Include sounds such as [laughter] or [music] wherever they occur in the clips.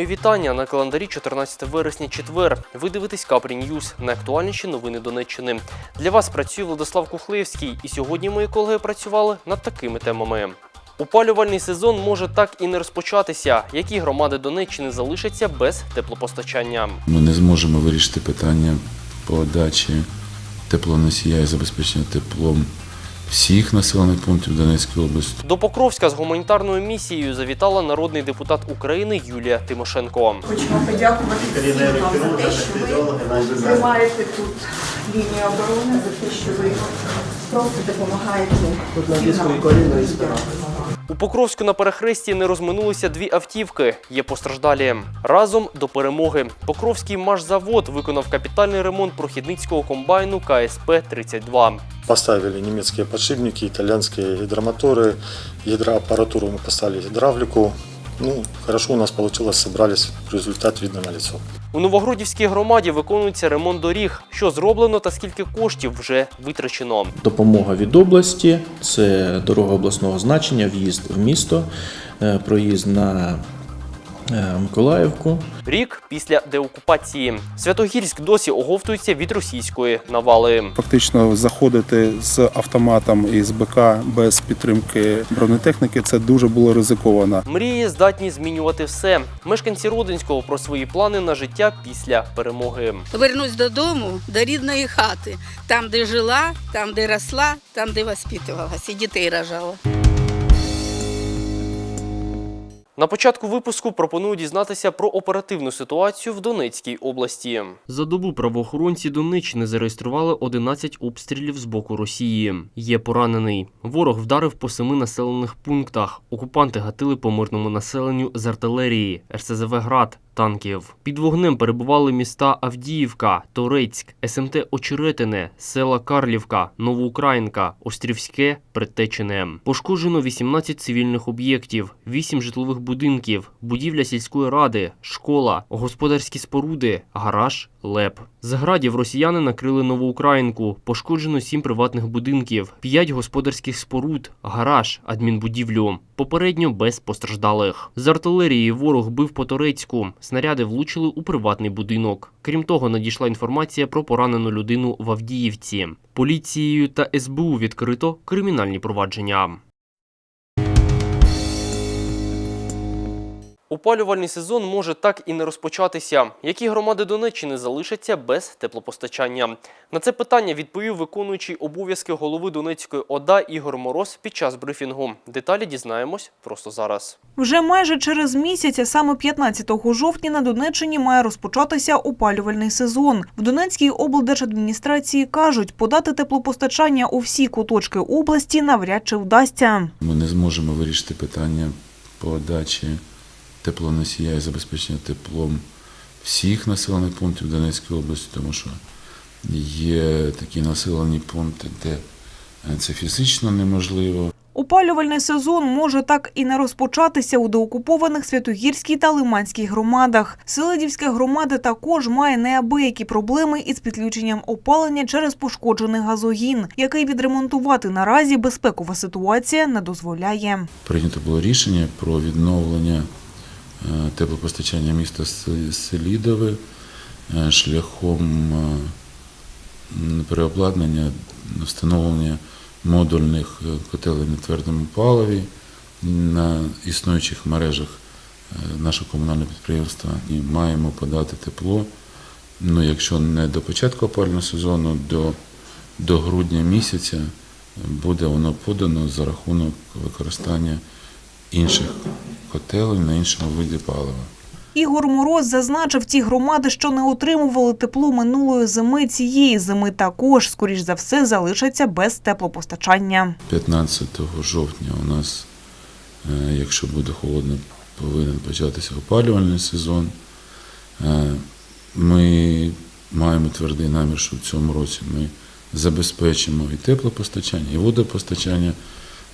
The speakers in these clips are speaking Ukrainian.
Мої вітання на календарі 14 вересня четвер. Ви дивитесь Капрі Ньюз, найактуальніші новини Донеччини. Для вас працює Владислав Кухлеєвський, і сьогодні мої колеги працювали над такими темами. Опалювальний сезон може так і не розпочатися. Які громади Донеччини залишаться без теплопостачання? Ми не зможемо вирішити питання подачі теплоносія і забезпечення теплом всіх населених пунктів Донецької області. До Покровська з гуманітарною місією завітала народний депутат України Юлія Тимошенко. Хочемо подякувати всім вам за те, що ви тримаєте тут лінію оборони, за те, що ви просто допомагаєте. Тут написано коліно і. У Покровську на перехресті не розминулися дві автівки. Є постраждалі. Разом до перемоги. Покровський машзавод виконав капітальний ремонт прохідницького комбайну КСП 32 Поставили німецькі подшипники, італійські гідромотори, гідроапаратуру ми поставили гидравлику. Ну, хорошо у нас вийшло, зібрались, результат видно на лицо. У Новогродівській громаді виконується ремонт доріг. Що зроблено та скільки коштів вже витрачено. Допомога від області це дорога обласного значення, в'їзд в місто, е, проїзд на Миколаївку. Рік після деокупації. Святогірськ досі оговтується від російської навали. Фактично заходити з автоматом і з БК без підтримки бронетехніки це дуже було ризиковано. Мрії здатні змінювати все. Мешканці Родинського про свої плани на життя після перемоги. Вернусь додому, до рідної хати, там, де жила, там, де росла, там, де воспитувалася, і дітей рожала. На початку випуску пропоную дізнатися про оперативну ситуацію в Донецькій області. За добу правоохоронці Донеччини зареєстрували 11 обстрілів з боку Росії. Є поранений. Ворог вдарив по семи населених пунктах. Окупанти гатили по мирному населенню з артилерії, РСЗВ «Град», танків. Під вогнем перебували міста Авдіївка, Торецьк, СМТ Очеретине, села Карлівка, Новоукраїнка, Острівське, Предтечене. Пошкоджено 18 цивільних об'єктів, 8 житлових будинків, будівля сільської ради, школа, господарські споруди, гараж, ЛЕП. З градів росіяни накрили Новоукраїнку, пошкоджено 7 приватних будинків, 5 господарських споруд, гараж, адмінбудівлю. Попередньо без постраждалих. З артилерії ворог бив по Торецьку. Снаряди влучили у приватний будинок. Крім того, надійшла інформація про поранену людину в Авдіївці. Поліцією та СБУ відкрито кримінальні провадження. Опалювальний сезон може так і не розпочатися. Які громади Донеччини залишаться без теплопостачання? На це питання відповів виконуючий обов'язки голови Донецької ОДА Ігор Мороз під час брифінгу. Деталі дізнаємось просто зараз. Вже майже через місяць, а саме 15 жовтня, на Донеччині має розпочатися опалювальний сезон. В Донецькій облдержадміністрації кажуть, подати теплопостачання у всі куточки області навряд чи вдасться. Ми не зможемо вирішити питання подачі теплоносія і забезпечення теплом всіх населених пунктів Донецької області, тому що є такі населені пункти, де е, це фізично неможливо. Опалювальний сезон може так і не розпочатися у деокупованих Святогірській та Лиманській громадах. Селидівська громада також має неабиякі проблеми із підключенням опалення через пошкоджений газогін, який відремонтувати наразі безпекова ситуація не дозволяє. Прийнято було рішення про відновлення теплопостачання міста Селідове е, шляхом е, переобладнання, встановлення модульних е, котелень на твердому паливі на існуючих мережах е, нашого комунального підприємства. І маємо подати тепло. Ну, якщо не до початку опалювального сезону, до, до грудня місяця е, буде воно подано за рахунок використання інших котелень на іншому виді палива. Ігор Мороз зазначив, ті громади, що не отримували тепло минулої зими, цієї зими також, скоріш за все, залишаться без теплопостачання. 15 жовтня у нас, е, якщо буде холодно, повинен початися опалювальний сезон. Е, Ми маємо твердий намір, що в цьому році ми забезпечимо і теплопостачання, і водопостачання,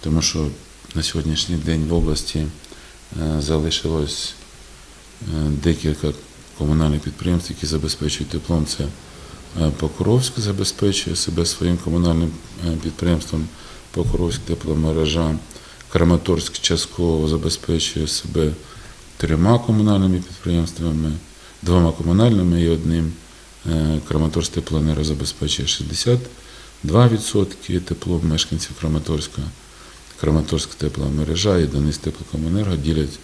тому що на сьогоднішній день в області е, залишилось е, декілька комунальних підприємств, які забезпечують теплом. Це е, Покровськ забезпечує себе своїм комунальним підприємством Покровськ тепломережа. Краматорськ частково забезпечує себе трьома комунальними підприємствами, двома комунальними і одним. Краматорськ теплоенерго забезпечує 62% тепло мешканців Краматорська. Краматорськ тепломережа і Донець теплокомуненерго ділять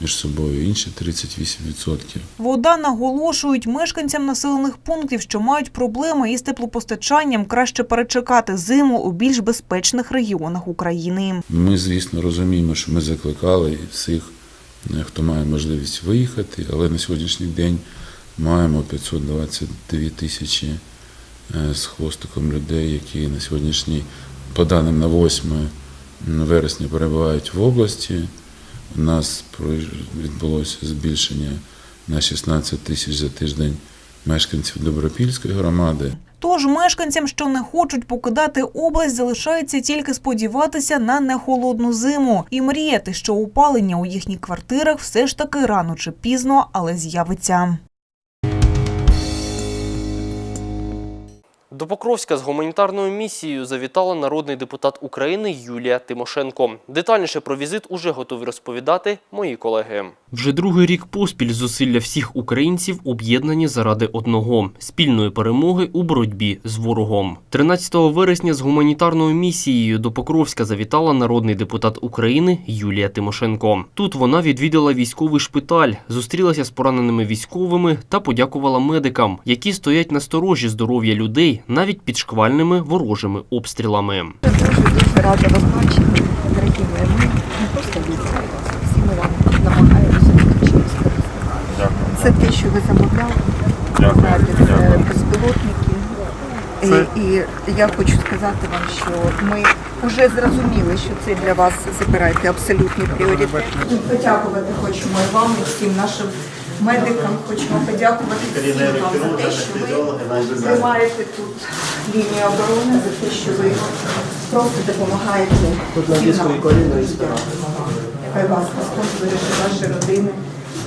між собою інші 38%. Вода наголошують мешканцям населених пунктів, що мають проблеми із теплопостачанням, краще перечекати зиму у більш безпечних регіонах України. Ми, звісно, розуміємо, що ми закликали всіх, е, хто має можливість виїхати, але на сьогоднішній день маємо 522 тисячі е, з хвостиком людей, які на сьогоднішній, по даним на 8 вересня, перебувають в області. У нас відбулося збільшення на 16 тисяч за тиждень мешканців Добропільської громади. Тож мешканцям, що не хочуть покидати область, залишається тільки сподіватися на нехолодну зиму і мріяти, що опалення у їхніх квартирах все ж таки рано чи пізно, але з'явиться. До Покровська з гуманітарною місією завітала народний депутат України Юлія Тимошенко. Детальніше про візит уже готові розповідати мої колеги. Вже другий рік поспіль зусилля всіх українців об'єднані заради одного спільної перемоги у боротьбі з ворогом. 13 вересня з гуманітарною місією до Покровська завітала народний депутат України Юлія Тимошенко. Тут вона відвідала військовий шпиталь, зустрілася з пораненими військовими та подякувала медикам, які стоять на сторожі здоров'я людей навіть під шквальними ворожими обстрілами. Дуже дуже рада вас бачити, дорогі мої. Ми не просто всі ми вам намагаємося чимось. Це те, що ви замовляли. Знаєте, це безпілотники. І, і я хочу сказати вам, що ми вже зрозуміли, що це для вас забирайте абсолютний пріоритет. Подякувати хочемо і вам, і всім нашим медикам. Хочемо подякувати всім вам за те, що ви тримаєте тут лінію оборони, за те, що ви просто допомагаєте. всім нам. Хай вас Господь ваші родини.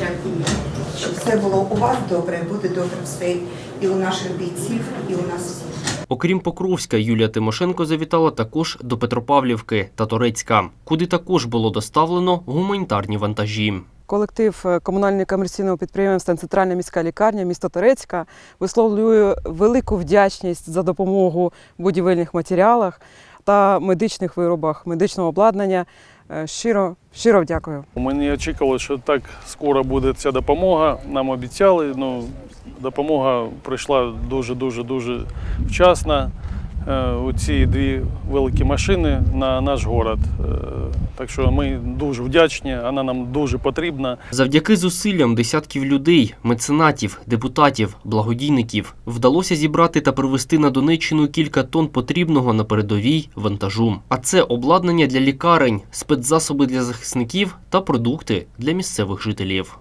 І щоб все було у вас добре, буде добре все і у наших бійців, і у нас всіх. Окрім Покровська, Юлія Тимошенко завітала також до Петропавлівки та Торецька, куди також було доставлено гуманітарні вантажі. Колектив е, комунального комерційного підприємства Центральна міська лікарня міста Торецька висловлює велику вдячність за допомогу будівельних матеріалах та медичних виробах, медичного обладнання. Е, Щиро, щиро дякую. Ми не очікували, що так скоро буде ця допомога. Нам обіцяли. Ну, допомога прийшла дуже дуже дуже вчасно. Е, У ці дві великі машини на наш город. Е, Так що ми дуже вдячні, вона нам дуже потрібна. Завдяки зусиллям десятків людей, меценатів, депутатів, благодійників вдалося зібрати та привезти на Донеччину кілька тонн потрібного на передовій вантажу. А це обладнання для лікарень, спецзасоби для захисників та продукти для місцевих жителів.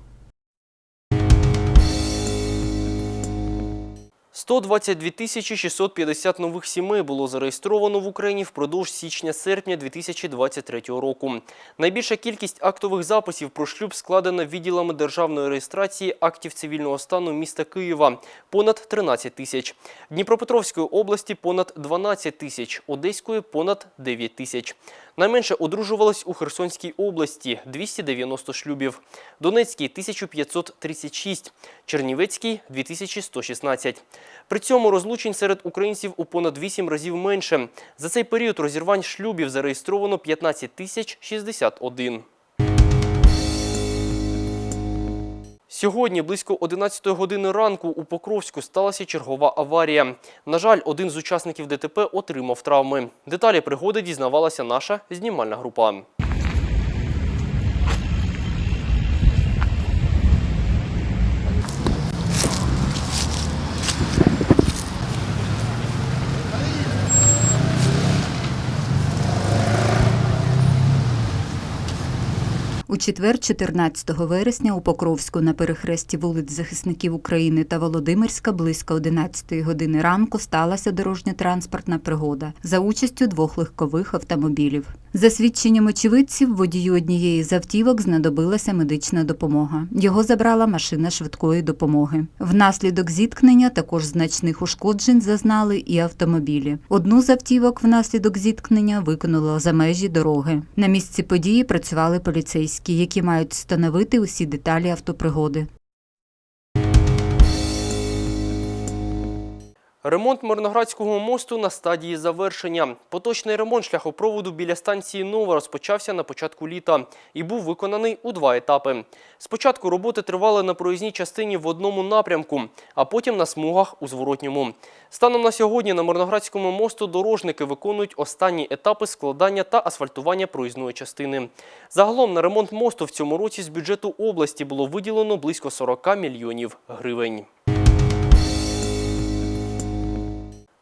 122 тисячі 650 нових сімей було зареєстровано в Україні впродовж січня-серпня 2023 року. Найбільша кількість актових записів про шлюб складена відділами державної реєстрації актів цивільного стану міста Києва – понад 13 тисяч. Дніпропетровської області – понад 12 тисяч, Одеської – понад 9 тисяч. Найменше одружувалось у Херсонській області – 290 шлюбів, Донецькій – 1536, Чернівецькій – 2116. При цьому розлучень серед українців у понад 8 разів менше. За цей період розірвань шлюбів зареєстровано 15 тисяч 61. Сьогодні близько 11 години ранку у Покровську сталася чергова аварія. На жаль, один з учасників ДТП отримав травми. Деталі пригоди дізнавалася наша знімальна група. Четвер, 14 вересня, у Покровську на перехресті вулиць захисників України та Володимирська близько 11 години ранку сталася дорожньо-транспортна пригода за участю двох легкових автомобілів. За свідченням очевидців, водію однієї з автівок знадобилася медична допомога. Його забрала машина швидкої допомоги. Внаслідок зіткнення також значних ушкоджень зазнали і автомобілі. Одну з автівок внаслідок зіткнення викинуло за межі дороги. На місці події працювали поліцейські. Які мають встановити усі деталі автопригоди. Ремонт Мирноградського мосту на стадії завершення. Поточний ремонт шляхопроводу біля станції Нова розпочався на початку літа і був виконаний у два етапи. Спочатку роботи тривали на проїзній частині в одному напрямку, а потім на смугах у зворотньому. Станом на сьогодні на Мирноградському мосту дорожники виконують останні етапи складання та асфальтування проїзної частини. Загалом на ремонт мосту в цьому році з бюджету області було виділено близько 40 мільйонів гривень.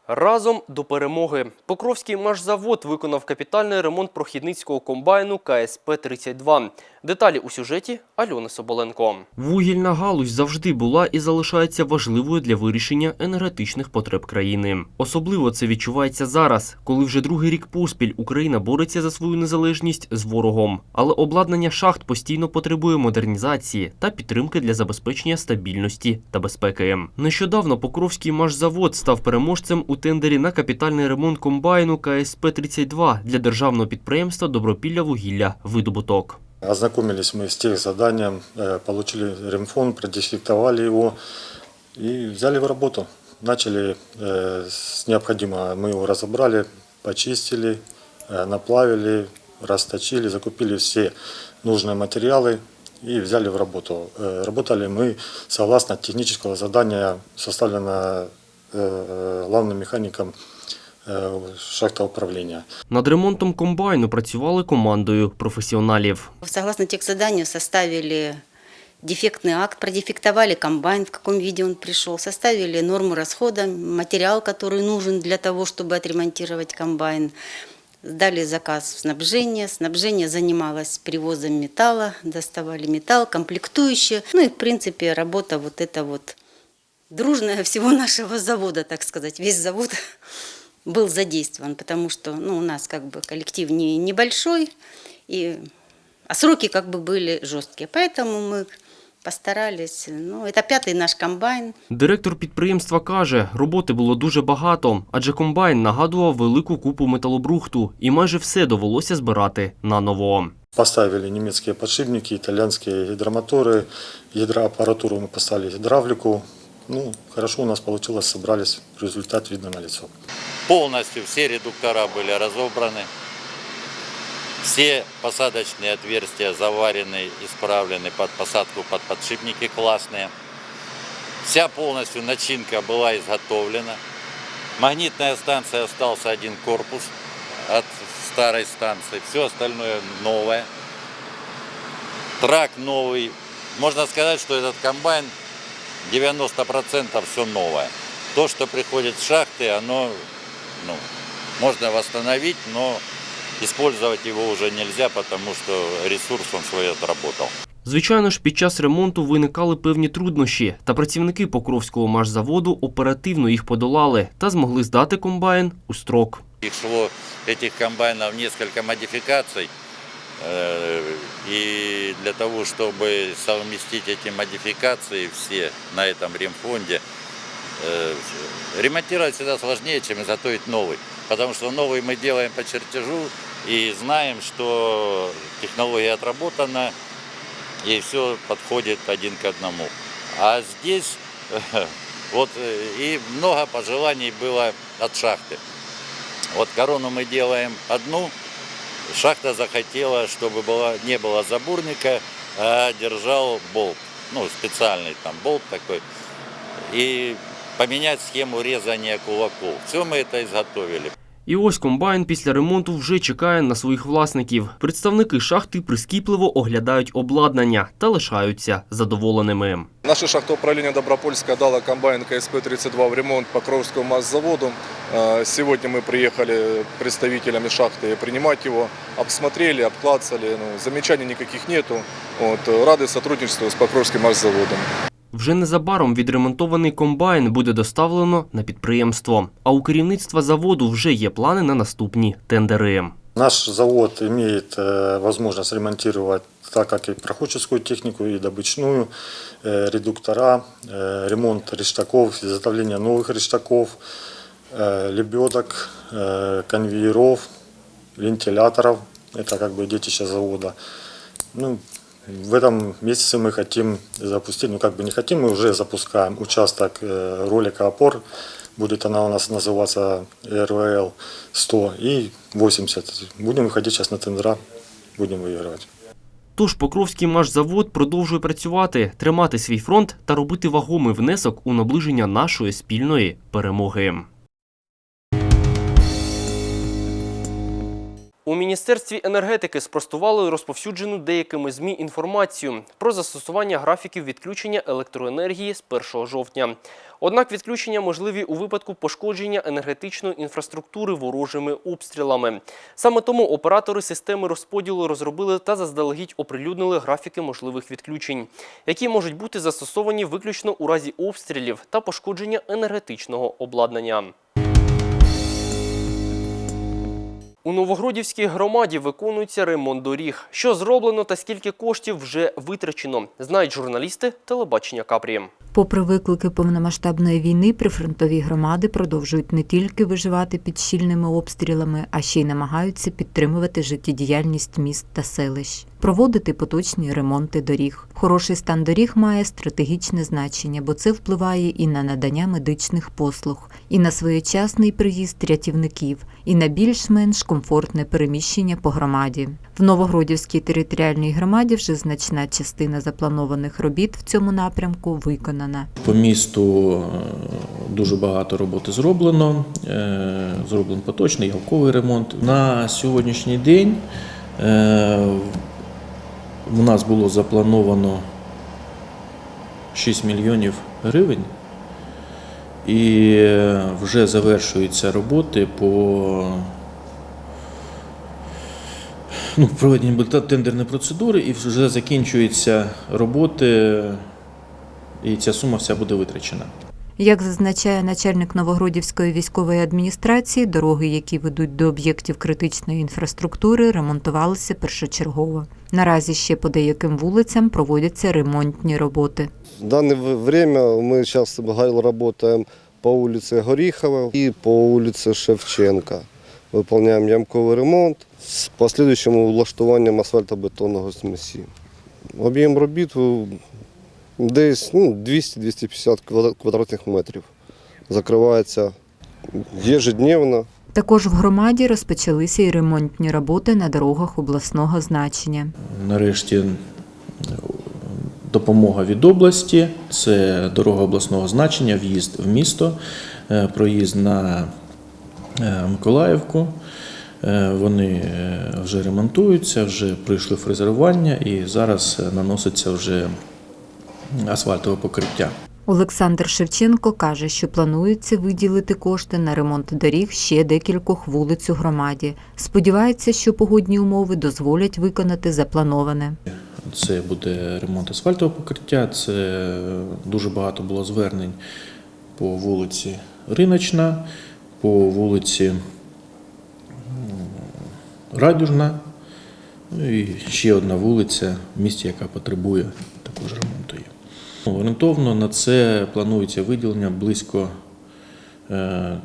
Разом до перемоги. Покровський машзавод виконав капітальний ремонт прохідницького комбайну КСП-32. Деталі у сюжеті Альони Соболенко. Вугільна галузь завжди була і залишається важливою для вирішення енергетичних потреб країни. Особливо це відчувається зараз, коли вже другий рік поспіль Україна бореться за свою незалежність з ворогом. Але обладнання шахт постійно потребує модернізації та підтримки для забезпечення стабільності та безпеки. Нещодавно Покровський машзавод став переможцем у тендері на капітальний ремонт комбайну КСП-32 для державного підприємства Добропілля вугілля видобуток. Ознакомились мы с тех заданием, э, получили ремфон, продефектовали его и взяли в работу. Начали э, с необходимого, мы его разобрали, почистили, э, наплавили, расточили, закупили все нужные материалы и взяли в работу. Э, Работали мы согласно технического задания, составленного э, главным механиком э, шахта управления. Над ремонтом комбайну працювали командою професіоналів. Согласно техзаданию составили дефектный акт, продефектовали комбайн, в каком виде он пришел, составили норму расхода, материал, который нужен для того, чтобы отремонтировать комбайн. Сдали заказ в снабжение. Снабжение занималось привозом металла, доставали металл, комплектующие. Ну и, в принципе, работа вот эта вот дружная всего нашего завода, так сказать. Весь завод [laughs] был задействован, потому что ну, у нас как бы коллектив не, небольшой, и, а сроки как бы были жесткие. Поэтому мы постарались. Ну, это пятый наш комбайн. Директор підприємства каже, роботи було дуже багато, адже комбайн нагадував велику купу металобрухту, і майже все довелося збирати наново. Поставили немецкие подшипники, итальянские гидромоторы, гидроаппаратуру мы поставили гидравлику. Ну, хорошо у нас получилось, собрались, результат видно на лицо. Полностью все редуктора были разобраны. Все посадочные отверстия заварены, исправлены под посадку под подшипники классные. Вся полностью начинка была изготовлена. Магнитная станция остался один корпус от старой станции. Все остальное новое. Трак новый. Можно сказать, что этот комбайн 90% все новое. То, что приходит с шахты, оно ну, можно восстановить, но использовать его уже нельзя, потому что ресурс он свой отработал. Звичайно ж, під час ремонту виникали певні труднощі, та працівники Покровського машзаводу оперативно їх подолали та змогли здати комбайн у строк. Их шло, этих комбайнов, несколько модификаций. Э, И для того, чтобы совместить эти модификации все на этом ремфонде, э, ремонтировать всегда сложнее, чем изготовить новый. Потому что новый мы делаем по чертежу и знаем, что технология отработана, и все подходит один к одному. А здесь [laughs] вот э, и много пожеланий было от шахты. Вот корону мы делаем одну, шахта захотела, чтобы была, не было забурника, а держал болт, ну специальный там болт такой, и поменять схему резания кулаков. Все мы это изготовили. І ось комбайн після ремонту вже чекає на своїх власників. Представники шахти прискіпливо оглядають обладнання та лишаються задоволеними. Наша шахтоуправление Добропольское дало комбайн КСП-32 в ремонт Покровскому масзаводу. Э, Сегодня мы приехали представителями шахты принимать его, обсмотрели, обклацали. Ну, замечаний никаких нету. Вот, э, рады сотрудничеству с Покровским масзаводом. Вже незабаром відремонтований комбайн буде доставлено на підприємство. А у керівництва заводу вже є плани на наступні тендери. Наш завод имеет э, возможность ремонтировать так как и проходческую технику, и добычную, э, редуктора, э, ремонт рештаков, изготовление новых рештаков, э, лебедок, э, конвейеров, вентиляторов. Это как бы детище завода. Ну, В этом месяце мы хотим запустить, ну как бы не хотим, мы уже запускаем участок э, ролика опор. Будет она у нас называться РВЛ 100 и 80. Будем выходить сейчас на тендера, будем выигрывать. Тож Покровський машзавод продовжує працювати, тримати свій фронт та робити вагомий внесок у наближення нашої спільної перемоги. У Міністерстві енергетики спростували розповсюджену деякими ЗМІ інформацію про застосування графіків відключення електроенергії з 1 жовтня. Однак відключення можливі у випадку пошкодження енергетичної інфраструктури ворожими обстрілами. Саме тому оператори системи розподілу розробили та заздалегідь оприлюднили графіки можливих відключень, які можуть бути застосовані виключно у разі обстрілів та пошкодження енергетичного обладнання. У Новогродівській громаді виконується ремонт доріг. Що зроблено та скільки коштів вже витрачено, знають журналісти телебачення Капрі. Попри виклики повномасштабної війни, прифронтові громади продовжують не тільки виживати під щільними обстрілами, а ще й намагаються підтримувати життєдіяльність міст та селищ, проводити поточні ремонти доріг. Хороший стан доріг має стратегічне значення, бо це впливає і на надання медичних послуг, і на своєчасний приїзд рятівників, і на більш-менш комфортне переміщення по громаді. В Новогродівській територіальній громаді вже значна частина запланованих робіт в цьому напрямку виконана. По місту е, дуже багато роботи зроблено. Е, Зроблений поточний ялковий ремонт. На сьогоднішній день в нас було заплановано 6 мільйонів гривень. І е, вже завершуються роботи по ну, проведенню були тендерні процедури і вже закінчуються роботи, і ця сума вся буде витрачена. Як зазначає начальник Новогродівської військової адміністрації, дороги, які ведуть до об'єктів критичної інфраструктури, ремонтувалися першочергово. Наразі ще по деяким вулицям проводяться ремонтні роботи. В данное в- время мы сейчас работаем по улице Горихова и по улице Шевченка. Выполняем ямковый ремонт з последующим улаштуванням асфальтобетонного смесі. Об'єм робіт е, десь ну, 200-250 квадратних метрів. Закривається ежедневно. Також в громаді розпочалися і ремонтні роботи на дорогах обласного значення. Нарешті е, допомога від області це дорога обласного значення, в'їзд в місто, е, проїзд на е, Миколаївку. Вони вже ремонтуються, вже пройшли фрезерування і зараз наноситься вже асфальтове покриття. Олександр Шевченко каже, що планується виділити кошти на ремонт доріг ще декількох вулиць у громаді. Сподівається, що погодні умови дозволять виконати заплановане. Це буде ремонт асфальтового покриття. Це дуже багато було звернень по вулиці Риночна, по вулиці. Ну і ще одна вулиця в місті, яка потребує також ремонту. Ну, Орієнтовно на це планується виділення близько е,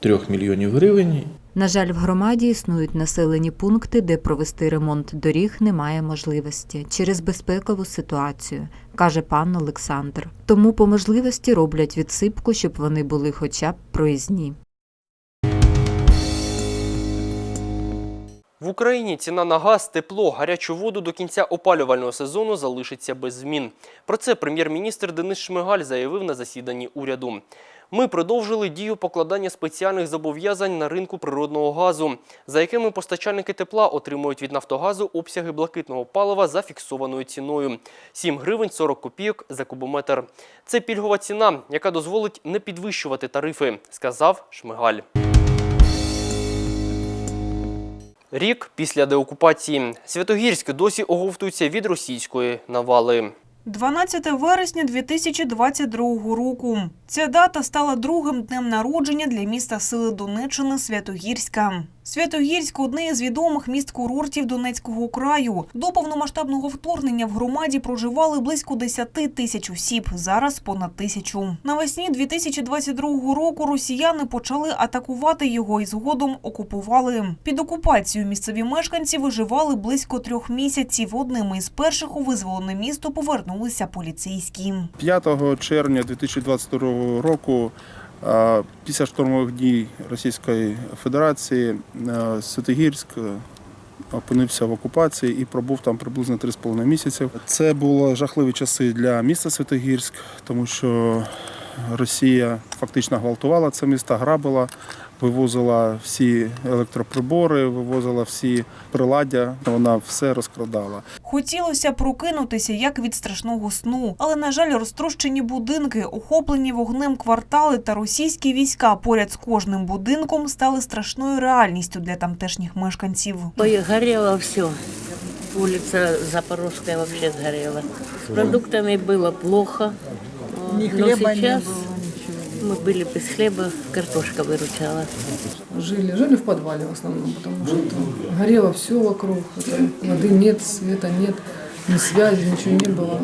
3 мільйонів гривень. На жаль, в громаді існують населені пункти, де провести ремонт доріг немає можливості через безпекову ситуацію, каже пан Олександр. Тому по можливості роблять відсипку, щоб вони були хоча б проїзні. В Україні ціна на газ, тепло, гарячу воду до кінця опалювального сезону залишиться без змін. Про це прем'єр-міністр Денис Шмигаль заявив на засіданні уряду. Ми продовжили дію покладання спеціальних зобов'язань на ринку природного газу, за якими постачальники тепла отримують від Нафтогазу обсяги блакитного палива за фіксованою ціною – 7 гривень 40 копійок за кубометр. Це пільгова ціна, яка дозволить не підвищувати тарифи, сказав Шмигаль. Рік після деокупації Святогірськ досі оговтується від російської навали. 12 вересня 2022 року. Ця дата стала другим днем народження для міста Сили Донеччини Святогірська. Святогірськ одне із відомих міст курортів Донецького краю. До повномасштабного вторгнення в громаді проживали близько 10 тисяч осіб. Зараз понад тисячу. Навесні 2022 року росіяни почали атакувати його і згодом окупували. Під окупацією місцеві мешканці виживали близько трьох місяців. Одним із перших у визволене місто повернулися поліцейські. 5 червня 2022 року, після штурмових дій Російської Федерації, е, Святогірськ е, опинився в окупації і пробув там приблизно 3,5 місяці. Це були жахливі часи для міста Святогірськ, тому що Росія фактично гвалтувала це місто, грабила, вивозила всі електроприбори, вивозила всі приладдя. Вона все розкрадала. Хотілося прокинутися як від страшного сну, але на жаль, розтрощені будинки, охоплені вогнем квартали та російські війська поряд з кожним будинком стали страшною реальністю для тамтешніх мешканців. Ой, горело все. Улица Запорожская вообще сгорела. С продуктами было плохо. Ни Но хлеба не сейчас было, мы были без хлеба, картошка выручала. Жили, жили в подвале в основном, потому что там горело все вокруг. Это воды нет, света нет, ни связи, ничего не было.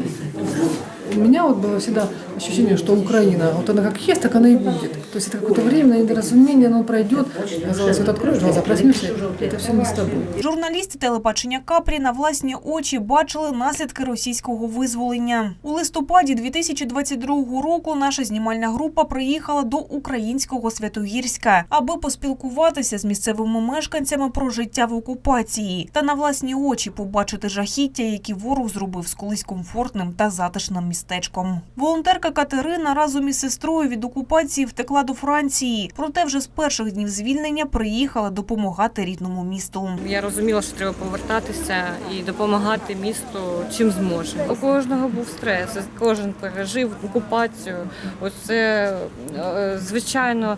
У меня вот было всегда ощущение, что Украина, вот она как есть, так она и будет. То есть это какое-то временное недоразумение, оно пройдет. Казалось, вот откроешь глаза, проснешься, это все не с тобой. Журналісти телебачення Капрі на власні очі бачили наслідки російського визволення. У листопаді 2022 року наша знімальна група приїхала до українського Святогірська, аби поспілкуватися з місцевими мешканцями про життя в окупації та на власні очі побачити жахіття, які ворог зробив з колись комфортним та затишним містечком. Волонтерка Катерина разом із сестрою від окупації втекла до Франції. Проте вже з перших днів звільнення приїхала допомагати рідному місту. Я розуміла, що треба повертатися і допомагати місту чим зможе. У кожного був стрес, кожен пережив окупацію. Оце е, звичайно.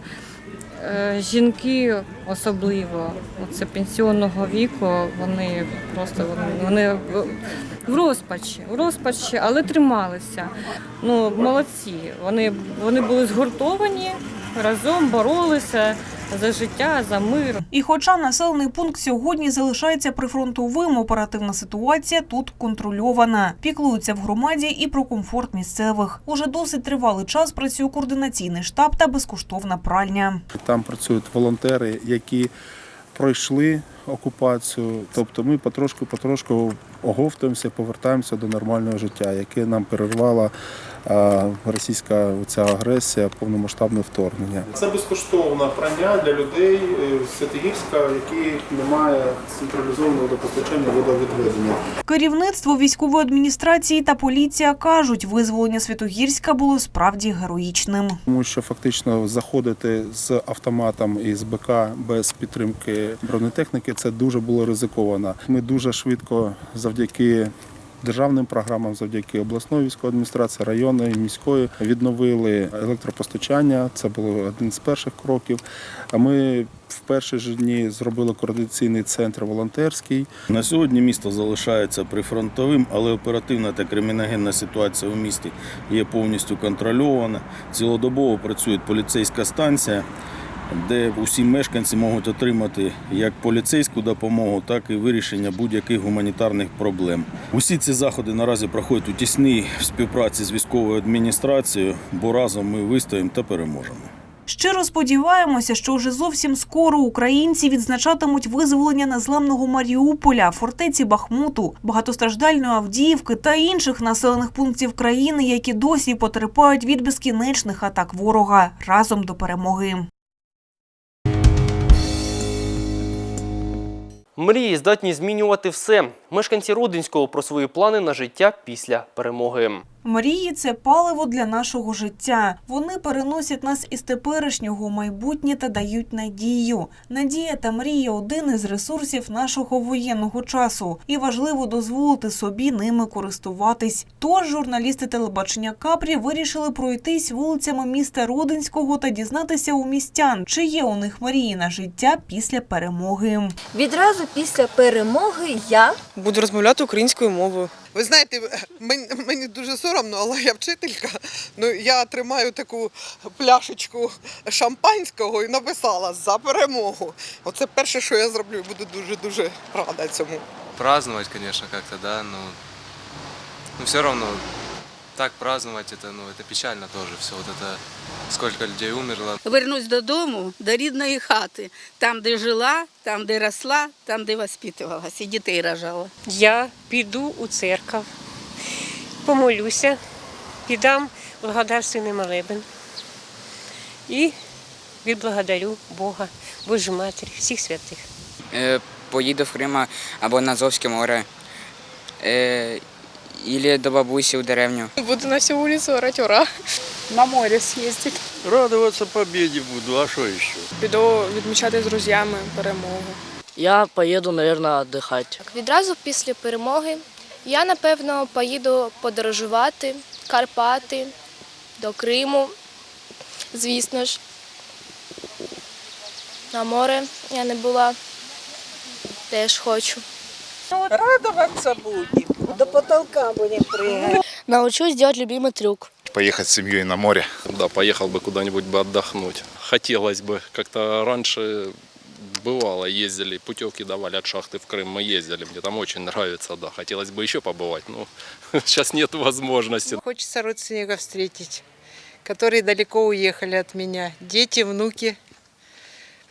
Е, Жінки особливо, оце пенсіонного віку, вони просто вони в розпачі, в розпачі, але трималися. Ну молодці. Вони, вони були згуртовані, разом боролися за життя, за мир. І хоча населений пункт сьогодні залишається прифронтовим, оперативна ситуація тут контрольована. Піклуються в громаді і про комфорт місцевих. Уже досить тривалий час працює координаційний штаб та безкоштовна пральня. Там працюють волонтери, які пройшли окупацію. Тобто ми потрошку-потрошку оговтуємося, повертаємося до нормального життя, яке нам перервала російська ця агресія, повномасштабне вторгнення. Це безкоштовна прання для людей Святогірська, які немає централізованого водопостачання водовідведення. Керівництво військової адміністрації та поліція кажуть, визволення Святогірська було справді героїчним. Тому що фактично заходити з автоматом і з БК без підтримки бронетехніки це дуже було ризиковано. Ми дуже швидко завдяки державним програмам, завдяки обласної військової адміністрації, районної, міської відновили електропостачання. Це було один з перших кроків. А ми в перші ж дні зробили координаційний центр волонтерський. На сьогодні місто залишається прифронтовим, але оперативна та криміногенна ситуація у місті є повністю контрольована. Цілодобово працює поліцейська станція, де усі мешканці можуть отримати як поліцейську допомогу, так і вирішення будь-яких гуманітарних проблем. Усі ці заходи наразі проходять у тісній співпраці з військовою адміністрацією, бо разом ми вистоїмо та переможемо. Щиро сподіваємося, що вже зовсім скоро українці відзначатимуть визволення незламного Маріуполя, фортеці Бахмуту, багатостраждальної Авдіївки та інших населених пунктів країни, які досі потерпають від безкінечних атак ворога разом до перемоги. Мрії здатні змінювати все. Мешканці Родинського про свої плани на життя після перемоги. Мрії це паливо для нашого життя. Вони переносять нас із теперішнього в майбутнє та дають надію. Надія та мрія один із ресурсів нашого воєнного часу, і важливо дозволити собі ними користуватись. Тож журналісти телебачення Капрі вирішили пройтись вулицями міста Родинського та дізнатися у містян, чи є у них мрії на життя після перемоги. Відразу після перемоги я Буду розмовляти українською мовою. Ви знаєте, мені, дуже соромно, але я вчителька. Ну я тримаю таку пляшечку шампанського і написала за перемогу. Оце перше, що я зроблю, буду дуже дуже рада цьому. Празнувати, звісно, как-то, да, но все равно так праздновать, это, ну, это печально тоже, все вот это, сколько людей умерло. Вернусь додому, до рідної хати, там, де жила, там, де росла, там, де воспитувалась, і дітей рожала. Я піду у церкву, помолюся, підам благодарственний молебен і відблагодарю Бога, Божу Матір, всіх святих. Е, Поїду в Крим або на Азовське море. Ілі до бабусі у деревню. Буду на всю улицу орать ура. На море съездить. Радуватися побіді буду, а що ще? Піду відмічати з друзями перемогу. Я поїду, мабуть, віддихати. Відразу після перемоги я, напевно, поїду подорожувати Карпати, до Криму, звісно ж. На море я не була, теж хочу. Радоваться будем. До потолка будем прыгать. Научусь делать любимый трюк. Поехать с семьей на море. Да, поехал бы куда-нибудь бы отдохнуть. Хотелось бы, как-то раньше бывало, ездили, путевки давали от шахты в Крым, мы ездили, мне там очень нравится, да, хотелось бы еще побывать, но [laughs] сейчас нет возможности. Хочется родственников встретить, которые далеко уехали от меня. Дети, внуки.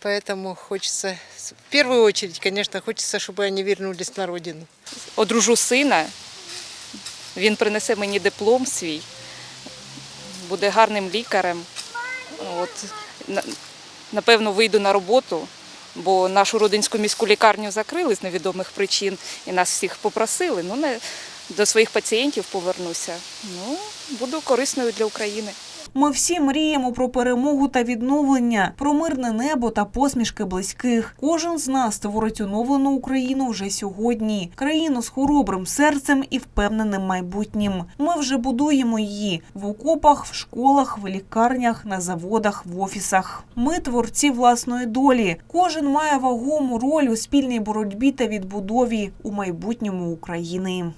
Поэтому хочется, в первую очередь, конечно, хочется, чтобы они вернулись на родину. Одружу сина, він принесе мені диплом свій, буде гарним лікарем. От, напевно, вийду на роботу, бо нашу родинську міську лікарню закрили з невідомих причин і нас всіх попросили. Ну, не, до своїх пацієнтів повернуся. Ну, буду корисною для України. Ми всі мріємо про перемогу та відновлення, про мирне небо та посмішки близьких. Кожен з нас творить оновлену Україну вже сьогодні. Країну з хоробрим серцем і впевненим майбутнім. Ми вже будуємо її в окопах, в школах, в лікарнях, на заводах, в офісах. Ми творці власної долі. Кожен має вагому роль у спільній боротьбі та відбудові у майбутньому України.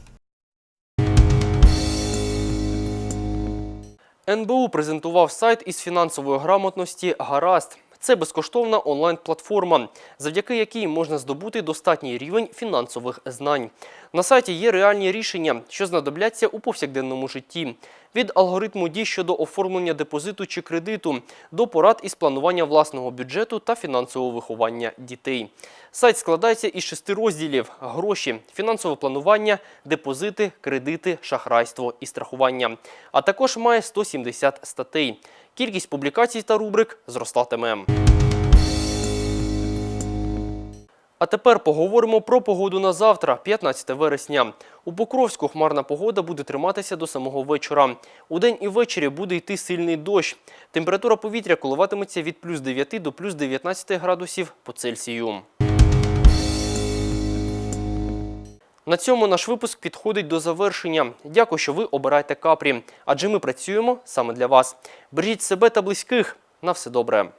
НБУ презентував сайт із фінансової грамотності Гаразд. Це безкоштовна онлайн-платформа, завдяки якій можна здобути достатній рівень фінансових знань. На сайті є реальні рішення, що знадобляться у повсякденному житті. Від алгоритму дій щодо оформлення депозиту чи кредиту до порад із планування власного бюджету та фінансового виховання дітей. Сайт складається із шести розділів: гроші, фінансове планування, депозити, кредити, шахрайство і страхування. А також має 170 статей. Кількість публікацій та рубрик зростатиме. А тепер поговоримо про погоду на завтра, 15 вересня. У Покровську хмарна погода буде триматися до самого вечора. У день і ввечері буде йти сильний дощ. Температура повітря коливатиметься від плюс 9 до плюс 19 градусів по Цельсію. На цьому наш випуск підходить до завершення. Дякую, що ви обираєте капрі, адже ми працюємо саме для вас. Бережіть себе та близьких. На все добре.